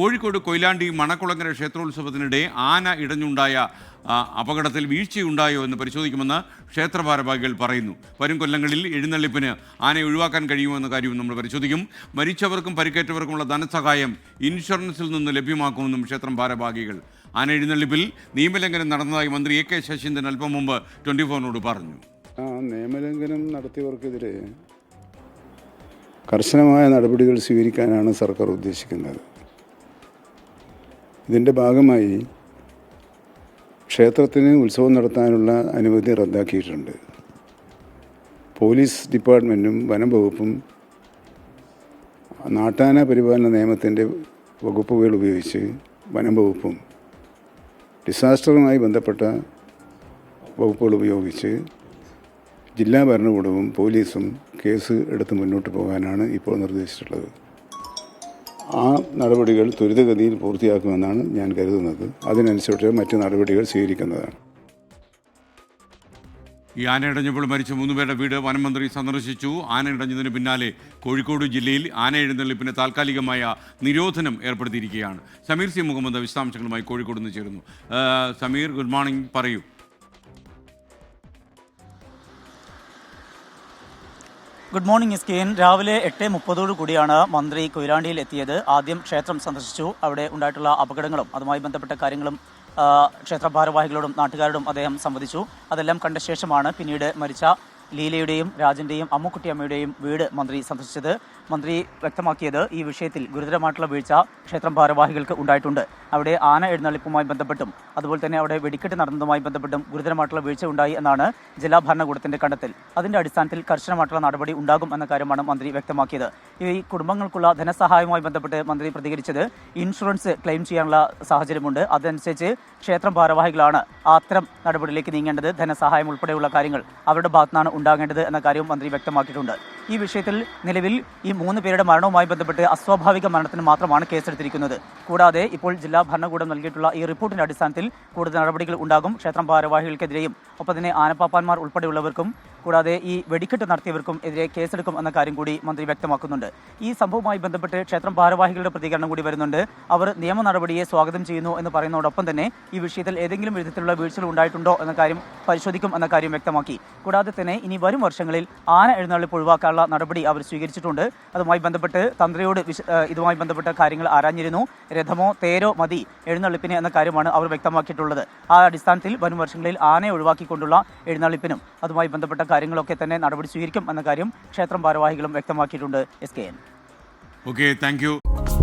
കോഴിക്കോട് കൊയിലാണ്ടി മണക്കുളങ്ങര ക്ഷേത്രോത്സവത്തിനിടെ ആന ഇടഞ്ഞുണ്ടായ അപകടത്തിൽ വീഴ്ചയുണ്ടായോ എന്ന് പരിശോധിക്കുമെന്ന് ക്ഷേത്രഭാരവാഹികൾ പറയുന്നു. വരും കൊല്ലങ്ങളിൽ എഴുന്നള്ളിപ്പിന് ആനയെ ഒഴിവാക്കാൻ കഴിയുമോ എന്ന കാര്യവും നമ്മൾ പരിശോധിക്കും. മരിച്ചവർക്കും പരിക്കേറ്റവർക്കുമുള്ള ധനസഹായം ഇൻഷുറൻസിൽ നിന്ന് ലഭ്യമാക്കുമെന്നും ക്ഷേത്രം ഭാരവാഹികൾ. ആന എഴുന്നള്ളിപ്പിൽ നിയമലംഘനം നടന്നതായി മന്ത്രി എ കെ ശശീന്ദ്രൻ അല്പം മുമ്പ് ട്വന്റി ഫോറിനോട് പറഞ്ഞു നിയമലംഘനം നടത്തിയവർക്കെതിരെ കർശനമായ നടപടികൾ സ്വീകരിക്കാനാണ് സർക്കാർ ഉദ്ദേശിക്കുന്നത്. ഇതിന്റെ ഭാഗമായി ക്ഷേത്രത്തിന് ഉത്സവം നടത്താനുള്ള അനുമതി റദ്ദാക്കിയിട്ടുണ്ട്. പോലീസ് ഡിപ്പാർട്ട്മെന്റും വനം വകുപ്പും നാട്ടാന പരിപാലന നിയമത്തിന്റെ വകുപ്പുകൾ ഉപയോഗിച്ച് വനം വകുപ്പും ഡിസാസ്റ്ററുമായി ബന്ധപ്പെട്ട വകുപ്പുകൾ ഉപയോഗിച്ച് ജില്ലാ ഭരണകൂടവും പോലീസും കേസ് എടുത്ത് മുന്നോട്ട് പോകാനാണ് ഇപ്പോൾ നിർദ്ദേശിച്ചിട്ടുള്ളത്. ആ നടപടികൾ ത്വരിതഗതിയിൽ പൂർത്തിയാക്കുമെന്നാണ് ഞാൻ കരുതുന്നത്. അതിനനുസരിച്ച് മറ്റ് നടപടികൾ സ്വീകരിക്കുന്നതാണ്. ഈ ആന ഇടഞ്ഞപ്പോൾ മരിച്ച മൂന്നുപേരുടെ വീട് വനം മന്ത്രി സന്ദർശിച്ചു. ആന ഇടഞ്ഞതിന് പിന്നാലെ കോഴിക്കോട് ജില്ലയിൽ ആന എഴുന്നള്ളിപ്പിന് താൽക്കാലികമായ നിരോധനം ഏർപ്പെടുത്തിയിരിക്കുകയാണ്. സമീർ സി മുഹമ്മദ് വിശദാംശങ്ങളുമായി കോഴിക്കോട് നിന്ന് ചേരുന്നു. Sameer good morning. പറയൂ. ഗുഡ് മോർണിംഗ് എൻ രാവിലെ എട്ട് മുപ്പതോടു കൂടിയാണ് മന്ത്രി കൊയിലാണ്ടിയിൽ എത്തിയത്. ആദ്യം ക്ഷേത്രം സന്ദർശിച്ചു. അവിടെ ഉണ്ടായിട്ടുള്ള അപകടങ്ങളും അതുമായി ബന്ധപ്പെട്ട കാര്യങ്ങളും ക്ഷേത്ര ഭാരവാഹികളോടും നാട്ടുകാരോടും അദ്ദേഹം സംവദിച്ചു. അതെല്ലാം കണ്ട ശേഷമാണ് പിന്നീട് മരിച്ച ലീലയുടെയും രാജന്റെയും അമ്മുക്കുട്ടി അമ്മയുടെയും വീട് മന്ത്രി സന്ദർശിച്ചത്. മന്ത്രി വ്യക്തമാക്കിയത് ഈ വിഷയത്തിൽ ഗുരുതരമായിട്ടുള്ള വീഴ്ച ക്ഷേത്രം ഭാരവാഹികൾക്ക് ഉണ്ടായിട്ടുണ്ട്. അവിടെ ആന എഴുന്നള്ളിപ്പുമായി ബന്ധപ്പെട്ടും അതുപോലെ തന്നെ അവിടെ വെടിക്കെട്ട് നടന്നതുമായി ബന്ധപ്പെട്ടും ഗുരുതരമായിട്ടുള്ള വീഴ്ച ഉണ്ടായി എന്നാണ് ജില്ലാ ഭരണകൂടത്തിന്റെ കണ്ടെത്തൽ. അതിന്റെ അടിസ്ഥാനത്തിൽ കർശനമായിട്ടുള്ള നടപടി ഉണ്ടാകും എന്ന കാര്യമാണ് മന്ത്രി വ്യക്തമാക്കിയത്. ഈ കുടുംബങ്ങൾക്കുള്ള ധനസഹായവുമായി ബന്ധപ്പെട്ട് മന്ത്രി പ്രതികരിച്ചത് ഇൻഷുറൻസ് ക്ലെയിം ചെയ്യാനുള്ള സാഹചര്യമുണ്ട്. അതനുസരിച്ച് ക്ഷേത്രം ഭാരവാഹികളാണ് അത്തരം നടപടിയിലേക്ക് നീങ്ങേണ്ടത്. ധനസഹായം ഉൾപ്പെടെയുള്ള കാര്യങ്ങൾ അവരുടെ ഭാഗത്തുനിന്നാണ് ഉണ്ടാകേണ്ടത് എന്ന കാര്യവും മന്ത്രി വ്യക്തമാക്കിയിട്ടുണ്ട്. ഈ വിഷയത്തിൽ നിലവിൽ ഈ മൂന്ന് പേരുടെ മരണവുമായി ബന്ധപ്പെട്ട് അസ്വാഭാവിക മരണത്തിന് മാത്രമാണ് കേസെടുത്തിരിക്കുന്നത്. കൂടാതെ ഇപ്പോൾ ജില്ലാ ഭരണകൂടം നൽകിയിട്ടുള്ള ഈ റിപ്പോർട്ടിന്റെ അടിസ്ഥാനത്തിൽ കൂടുതൽ നടപടികൾ ഉണ്ടാകും ക്ഷേത്രം ഭാരവാഹികൾക്കെതിരെയും. ഒപ്പം തന്നെ ആനപ്പാപ്പാന്മാർ ഉൾപ്പെടെയുള്ളവർക്കും കൂടാതെ ഈ വെടിക്കെട്ട് നടത്തിയവർക്കും എതിരെ കേസെടുക്കും എന്ന കാര്യം കൂടി മന്ത്രി വ്യക്തമാക്കുന്നുണ്ട്. ഈ സംഭവവുമായി ബന്ധപ്പെട്ട് ക്ഷേത്രം ഭാരവാഹികളുടെ പ്രതികരണം കൂടി വരുന്നുണ്ട്. അവർ നിയമ നടപടിയെ സ്വാഗതം ചെയ്യുന്നു എന്ന് പറയുന്നതോടൊപ്പം തന്നെ ഈ വിഷയത്തിൽ ഏതെങ്കിലും വിധത്തിലുള്ള വീഴ്ചകൾ ഉണ്ടായിട്ടുണ്ടോ എന്ന കാര്യം പരിശോധിക്കും എന്ന കാര്യം വ്യക്തമാക്കി. കൂടാതെ തന്നെ ഇനി വരും വർഷങ്ങളിൽ ആന എഴുന്നള്ളിപ്പ് ഒഴിവാക്കാനുള്ള നടപടി അവർ സ്വീകരിച്ചിട്ടുണ്ട്. അതുമായി ബന്ധപ്പെട്ട് തന്ത്രിയോട് ഇതുമായി ബന്ധപ്പെട്ട കാര്യങ്ങൾ ആരാഞ്ഞിരുന്നു. രഥമോ തേരോ മതി എഴുന്നള്ളിപ്പിന് എന്ന കാര്യമാണ് അവർ വ്യക്തമാക്കിയിട്ടുള്ളത്. ആ അടിസ്ഥാനത്തിൽ വരും വർഷങ്ങളിൽ ആനയെ ഒഴിവാക്കിക്കൊണ്ടുള്ള എഴുന്നള്ളിപ്പിനും അതുമായി ബന്ധപ്പെട്ട കാര്യങ്ങളൊക്കെ തന്നെ നടപടി സ്വീകരിക്കും എന്ന കാര്യം ക്ഷേത്രം ഭാരവാഹികളും വ്യക്തമാക്കിയിട്ടുണ്ട്. S K N. Okay thank